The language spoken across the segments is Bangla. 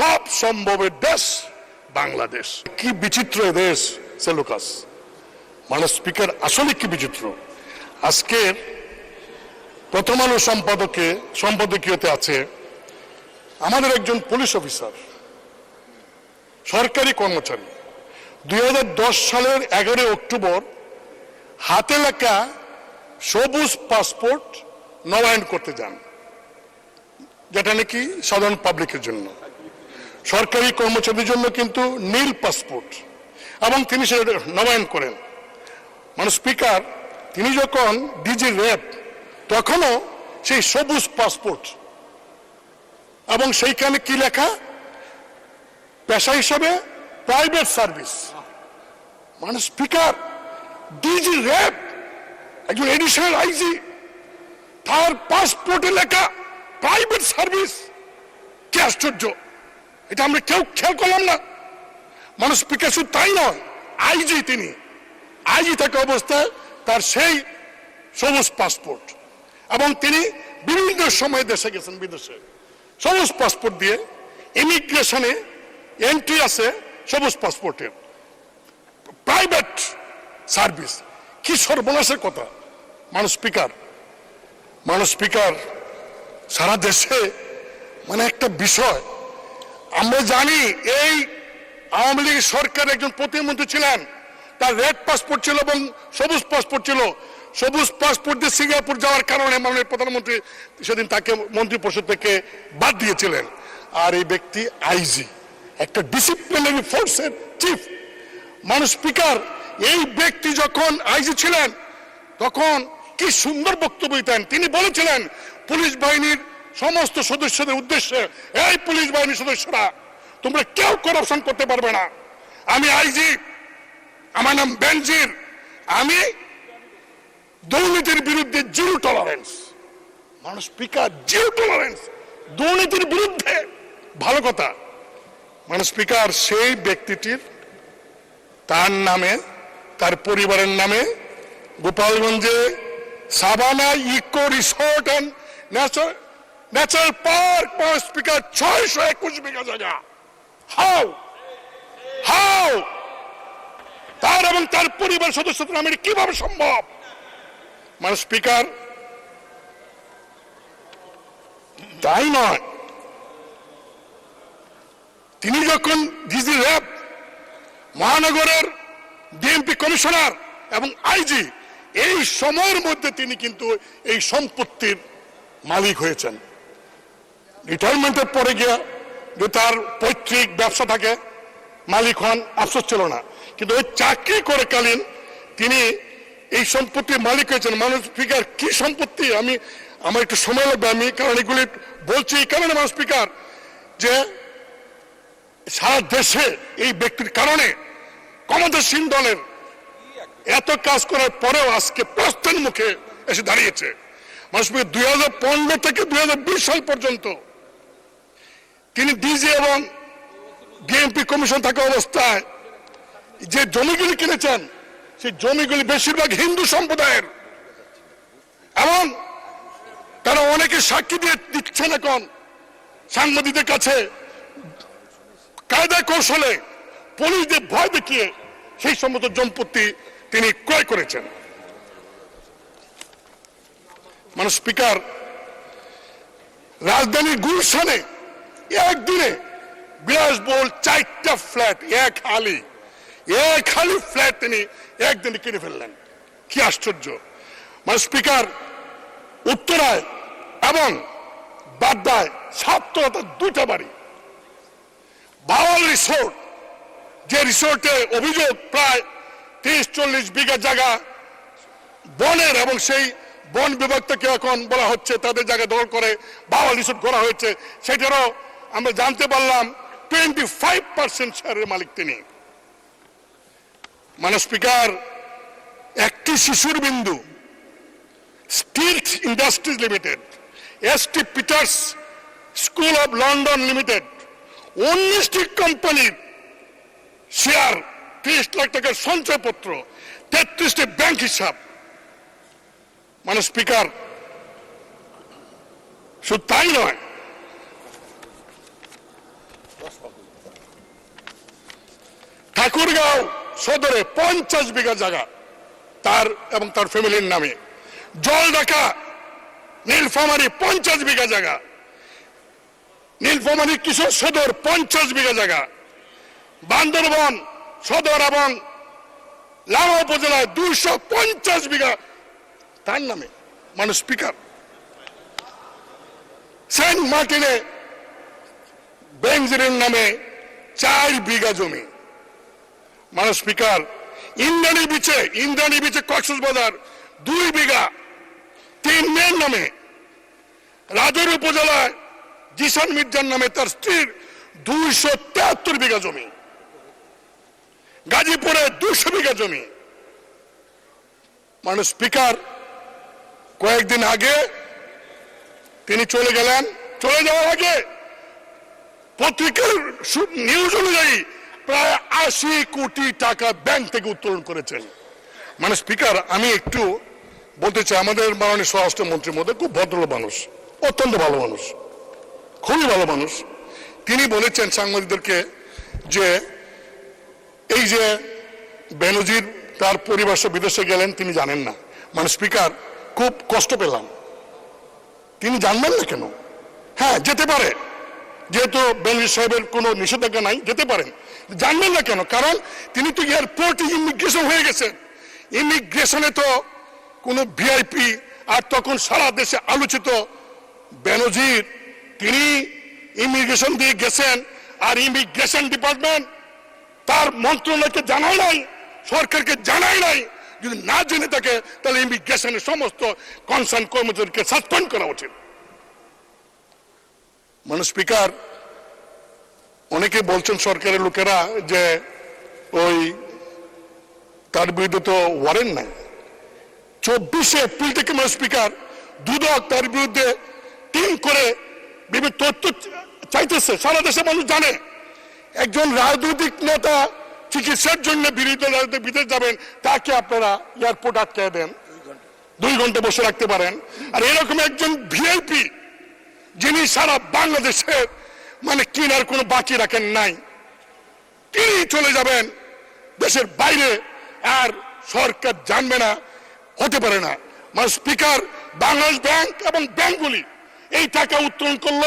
সব সম্ভবের দেশ বাংলাদেশ। কি বিচিত্র দেশ সেলুকাস মানে স্পিকার আসলে কি বিচিত্র? আজকের প্রথম আলো সম্পাদকে, সম্পাদকীয়তে আছে আমাদের একজন পুলিশ অফিসার, সরকারি কর্মচারী। দুই হাজার দশ সালের এগারোই অক্টোবর হাতে লেখা সবুজ পাসপোর্ট নবায়ন করতে যান। যেটা নাকি সাধারণ পাবলিকের জন্য। সরকারি কর্মচারীদের জন্য কিন্তু নীল পাসপোর্ট। এবং তিনি সেটা নবায়ন করেন। মানে স্পিকার, তিনি যখন ডিজি র্যাব, তখনও সেই সবুজ পাসপোর্ট। এবং সেইখানে কি লেখা? পেশা হিসাবে প্রাইভেট সার্ভিস। মানে স্পিকার, ডিজি র্যাব, একজন এডিশনাল আইজি, তার পাসপোর্টে লেখা প্রাইভেট সার্ভিস। কি আশ্চর্য! এটা আমরা কেউ খেয়াল করলাম না। মানুষ স্পিকার শুধু তাই নয়, আইজি তিনি। আইজি থাকা অবস্থায় তার সেই সবুজ পাসপোর্ট। এবং তিনি বিভিন্ন সময় দেশে গেছেন বিদেশে। সবুজ পাসপোর্ট দিয়ে ইমিগ্রেশনে এন্ট্রি আছে সবুজ পাসপোর্টের। প্রাইভেট সার্ভিস কি সর্বনাশের কথা। মানুষ স্পিকার মানুষ স্পিকার সারা দেশে মানে একটা বিষয়। আমরা জানি এই আওয়ামী লীগ সরকার একজন প্রতিমন্ত্রী ছিলেন। তার রেড পাসপোর্ট ছিল এবং সবুজ পাসপোর্ট ছিল। সবুজ পাসপোর্ট দিয়ে সিঙ্গাপুর যাওয়ার কারণে মাননীয় প্রধানমন্ত্রী সেদিন তাকে মন্ত্রী পরিষদ থেকে বাদ দিয়েছিলেন। আর এই ব্যক্তি আইজি একটা ডিসিপ্লিনারি ফোর্সের চিফ মানুষ স্পিকার, এই ব্যক্তি যখন আইজি ছিলেন, তখন কি সুন্দর বক্তব্য দিতেন। তিনি বলেছিলেন, পুলিশ বাহিনীর সমস্ত সদস্যদের উদ্দেশ্যে এই পুলিশ বাহিনীর সদস্যরা, তোমরা কেউ করাপশন করতে পারবে না। আমি আইজি, আমার নাম বেনজির। আমি দুর্নীতির বিরুদ্ধে জিরো টলারেন্স মানুষ স্পিকার জিরো টলারেন্স দুর্নীতির বিরুদ্ধে। ভালো কথা। মানে স্পিকার সেই ব্যক্তিটির তার নামে, তার পরিবারের নামে গোপালগঞ্জে Savanna eco resort and natural park speaker ছয়শো একুশ বিঘা জায়গা হাও হাও তার এবং তার পরিবার সদস্যদের নামে এটা কীভাবে সম্ভব? মানে স্পিকার তাই নয়। তিনি যখন ডিজি র্যাব মহানগরের ডিএমপি কমিশনার এবং আইজি এই সময়ের মধ্যে তিনি কিন্তু এই সম্পত্তির মালিক হয়েছেন। রিটায়ারমেন্টের পরে গিয়ে যে তার পৈতৃক ব্যবসা থাকে, মালিক হন, আফসোস ছিল না। কিন্তু ওই চাকরি করে কালীন তিনি এই সম্পত্তির মালিক হয়েছেন। মানুষ স্পিকার কি সম্পত্তি? আমি, আমার একটু সময় লাগবে, আমি কারণ এগুলি বলছি এই কারণে মানুষ স্পিকার যে সারা দেশে এই ব্যক্তির কারণে ক্ষমতাসীন দলের এত কাজ করার পরেও আজকে প্রস্থান মুখে এসে দাঁড়িয়েছে। মানুষ দুই হাজার পনেরো থেকে দুই হাজার বিশ সাল পর্যন্ত তিনি ডিজি এবং ডিএমপি কমিশন থাকা অবস্থায় যে জমিগুলি কিনেছেন, সেই জমিগুলি বেশিরভাগ হিন্দু সম্প্রদায়ের। এবং তারা অনেকে সাক্ষী দিয়ে দিচ্ছেন এখন সাংবাদিকদের কাছে। কায়দা কৌশলে পুলিশদের ভয় দেখিয়ে সেই সমস্ত সম্পত্তি তিনি ক্রয় করেছেন। মানে স্পিকার, রাজধানীর গুলশানে একদিনে বিলাসবহুল চারটা ফ্ল্যাট, এক হালি। এক হালি ফ্ল্যাট তিনি একদিনে কিনে ফেললেন। কি আশ্চর্য। মানে স্পিকার উত্তরায় এবং বাড্ডায় সাতটা দুইটা বাড়ি। বাওয়াল রিসোর্ট, যে রিসোর্টে অভিযোগ প্রায় তিরিশ চল্লিশ বিঘা জায়গা বনের এবং সেই বন বিভাগ থেকে এখন বলা হচ্ছে তাদের জায়গা দখল করে বাওয়াল রিসোর্ট করা হয়েছে। সেটারও আমরা জানতে পারলাম টোয়েন্টি ফাইভ পার্সেন্ট শেয়ারের মালিক তিনি। মানে স্পিকার, একটি শিশুর Bindu steel industries limited, S T Peter's school of London limited, উনিশটি কোম্পানির শেয়ার, ত্রিশ লাখ টাকার সঞ্চয়পত্র, তেত্রিশটি ব্যাংক হিসাব। মানে স্পিকার, শুধু তাই নয় ঠাকুরগাঁও সদরে পঞ্চাশ বিঘা জায়গা তার এবং তার ফ্যামিলির নামে। জল ঢাকা, নীলফামারি পঞ্চাশ বিঘা জায়গা। নীলফামারি কিশোর সদর পঞ্চাশ বিঘা জায়গা। বান্দরবন, সদর এবং লামা উপজেলায় দুইশো পঞ্চাশ বিঘা তার নামে মানে স্পিকার। সেন্ট মার্টিনে বেঞ্জিরের নামে চার বিঘা জমি। মানে স্পিকার, ইন্দ্রাণী বিচে ইন্দ্রাণী বিচে কক্সবাজার দুই বিঘা, তিন মেয়ের নামে, রাজুর উপজেলায় জিসান মির্জার নামে তার স্ত্রীর দুইশো তেহাত্তর বিঘা জমি। গাজীপুরে দুশো বিঘা জমি। মানে স্পিকার, কয়েকদিন আগে তিনি চলে গেলেন। চলে যাওয়ার আগে পত্রিকার নিউজ অনুযায়ী প্রায় আশি কোটি টাকা ব্যাংক থেকে উত্তোলন করেছেন। মানে স্পিকার, আমি একটু বলতে চাই, আমাদের মাননীয় স্বরাষ্ট্রমন্ত্রীর মধ্যে খুব ভদ্র মানুষ, অত্যন্ত ভালো মানুষ, খুবই ভালো মানুষ। তিনি বলেছেন সাংবাদিকদেরকে যে এই যে বেনজির তার পরিবার বিদেশে গেলেন, তিনি জানেন না। মানে স্পিকার, খুব কষ্ট পেলাম। তিনি জানবেন না কেন? হ্যাঁ যেতে পারে। যেহেতু বেনজির সাহেবের কোনো নিষেধাজ্ঞা নাই, যেতে পারেন। জানবেন না কেন? কারণ তিনি তো এয়ারপোর্টে ইমিগ্রেশন হয়ে গেছেন ইমিগ্রেশনে তো কোনো ভিআইপি, আর তখন সারা দেশে আলোচিত বেনজির, তিনি ইমিগ্রেশন দিয়ে গেছেন, আর ইমিগ্রেশন ডিপার্টমেন্ট তার মন্ত্রণালয়কে জানায় নাই, সরকারকে জানায় নাই। যদি না জেনে থাকে, তাহলে ইমিগ্রেশনের সমস্ত কনসার্ন কর্মচারীকে সাসপেন্ড করা উচিত। মানে স্পিকার অনেকে বলছেন সরকারের লোকেরা যে ওই তার বিরুদ্ধে তো ওয়ারেন্ট নাই। চব্বিশে এপ্রিল থেকে মানে স্পিকার দুদক তার বিরুদ্ধে টিম করে বিভিন্ন তথ্য চাইতেছে। সারা দেশে মানুষ জানে, একজন রাজনৈতিক নেতা চিকিৎসার জন্য বিরোধী রাজনীতি বিদেশ যাবেন, তাকে আপনারা এয়ারপোর্ট আটকে দেন। দুই ঘণ্টা বসে রাখতে পারেন। আর এরকম একজন ভিআইপি যিনি সারা বাংলাদেশের মানে কিনার কোনো বাকি রাখেন নাই। তিনি চলে যাবেন দেশের বাইরে, আর সরকার জানবে না, হতে পারে না। মানে স্পিকার, বাংলাদেশ ব্যাংক এবং ব্যাংকগুলি এই টাকা উত্তোলন করল।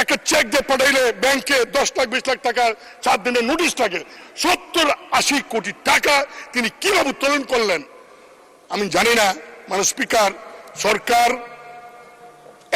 একটা চেক দিয়ে পাঠাইলে, ব্যাংকে দশ লাখ, বিশ লাখ টাকা, চার দিনের নোটিশ থাকে সত্তর আশি কোটি টাকা তিনি কীভাবে উত্তোলন করলেন, আমি জানি না। মানে স্পিকার, সরকার,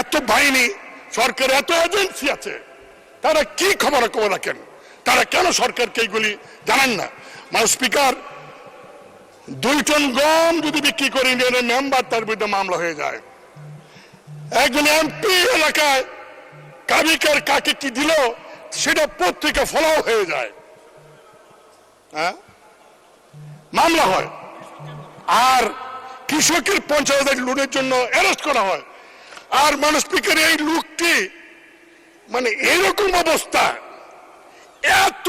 এত বাহিনী সরকার এত এজেন্সি আছে, তারা কি খবর খবর রাখেন? তারা কেন সরকারকে এইগুলি জানান না? মানে স্পিকার, দুই টন গম যদি বিক্রি করে ইউনিয়নের মেম্বার তার বিরুদ্ধে মামলা হয়ে যায়। একজন এমপি এলাকায় কাবিকার কাকে কি দিল, সেটা পত্রিকা ফলাও হয়ে যায়। হ্যাঁ? মামলা হয়। আর কৃষকের পঞ্চায়েত লোনের জন্য অ্যারেস্ট করা হয়। আর মানুষ স্পিকার এই লোকটি মানে এরকম অবস্থা, এত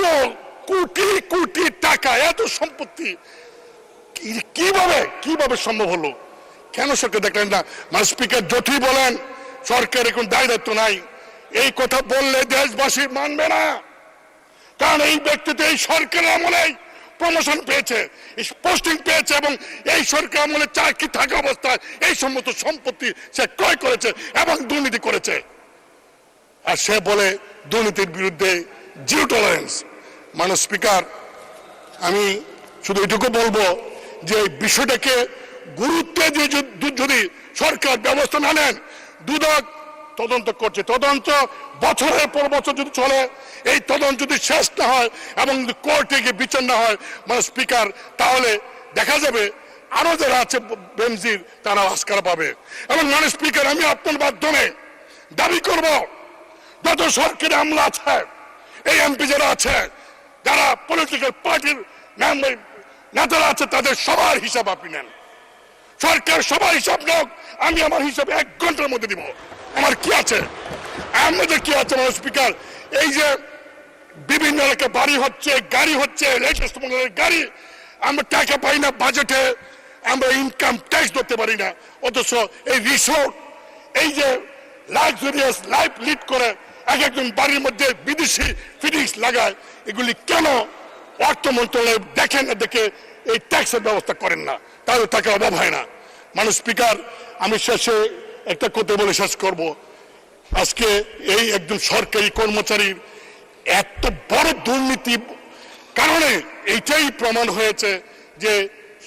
কোটি কোটি টাকা, এত সম্পত্তি কীভাবে কীভাবে সম্ভব হলো? কেন সরকার দেখলেন না? মানে স্পিকার যতই বলেন সরকারের কোন দায় দায়িত্ব নাই। এই কথা বললে দেশবাসী মানবে না। কারণ এই ব্যক্তিতে এই সরকারের আমলেই প্রমোশন পেয়েছে পোস্টিং পেয়েছে এবং এই সরকার আমলে চাকরি থাকা অবস্থায় এই সমস্ত সম্পত্তি সে ক্রয় করেছে এবং দুর্নীতি করেছে। আর সে বলে দুর্নীতির বিরুদ্ধে জিরো টলারেন্স মানে স্পিকার, আমি শুধু এটুকু বলব যে এই বিষয়টাকে গুরুত্ব দিয়ে যদি- সরকার ব্যবস্থা না নেন, দুদক তদন্ত করছে। তদন্ত বছরের পর বছর যদি চলে, এই তদন্ত যদি শেষ না হয় এবং কোর্টে গিয়ে বিচার না হয় মানে স্পিকার, তাহলে দেখা যাবে আরও যারা আছে বেমজির তারা আস্কার পাবে। এবং মানে স্পিকার, আমি আপনার মাধ্যমে দাবি করব, যত সরকারি আমলা আছে, এই এমপি যারা আছে, যারা পলিটিক্যাল পার্টির নেতারা আছে, তাদের সবার হিসাব আপনি নেন। সরকার সবার হিসাব নোক আমি আমার হিসাব এক ঘণ্টার মধ্যে দিব। আমার কি আছে? আমাদের কি আছে আমার স্পিকার? এই যে বিভিন্ন এলাকায় বাড়ি হচ্ছে, গাড়ি হচ্ছে লেটেস্ট মডেলের গাড়ি, আমরা টাকা পাই না বাজেটে আমরা ইনকাম ট্যাক্স ধরতে পারি না। অথচ এই রিসোর্ট এই যে লাক্সারিয়াস লাইফ লিড করে এক একজন বাড়ির মধ্যে বিদেশি ফিটিংস লাগায়, এগুলি কেন অর্থ মন্ত্রণালয় দেখেন না দেখে এই ট্যাক্সের ব্যবস্থা করেন না? তাহলে টাকা অভাব হয় না। মানুষ স্পিকার, আমি শেষে একটা কথা বলে শেষ করব। আজকে এই একজন সরকারি কর্মচারীর এত বড় দুর্নীতি কারণে এইটাই প্রমাণ হয়েছে যে